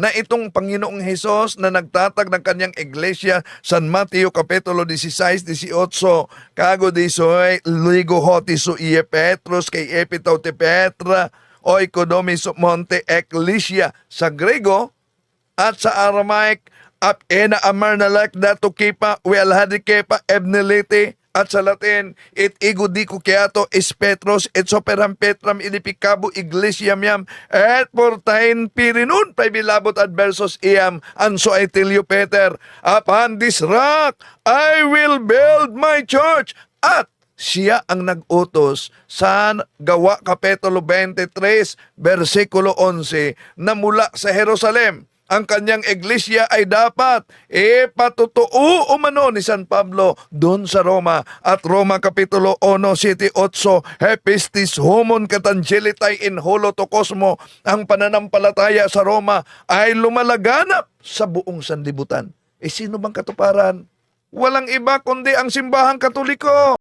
na itong Panginoong Hesus na nagtatag ng kanyang iglesia San Mateo Kapitulo 16, 18, kago di soy ligo hoti so iye Petros kay epitaw ti Petra o ekonomi so monte ecclesia sa Grego at sa Aramaic ap ena amar na lak dato kipa well hadi kepa ebnelite at sa Latin it igo di ko keato is Petros et soperam Petram inipikabo iglesia miam et portain pirinun pa bilabot adversos iam anso ay tilyo Peter upon this rock I will build my church. At siya ang nag-utos sa Gawa Kapitulo 23, versikulo 11 na mula sa Jerusalem ang kanyang iglesia ay dapat ipatutuo umano ni San Pablo doon sa Roma at Roma Kapitulo 1, City 8, Hepistis Homon Katangelitay in Holoto Cosmo ang pananampalataya sa Roma ay lumalaganap sa buong sanlibutan. E sino bang katuparan? Walang iba kundi ang simbahang katoliko.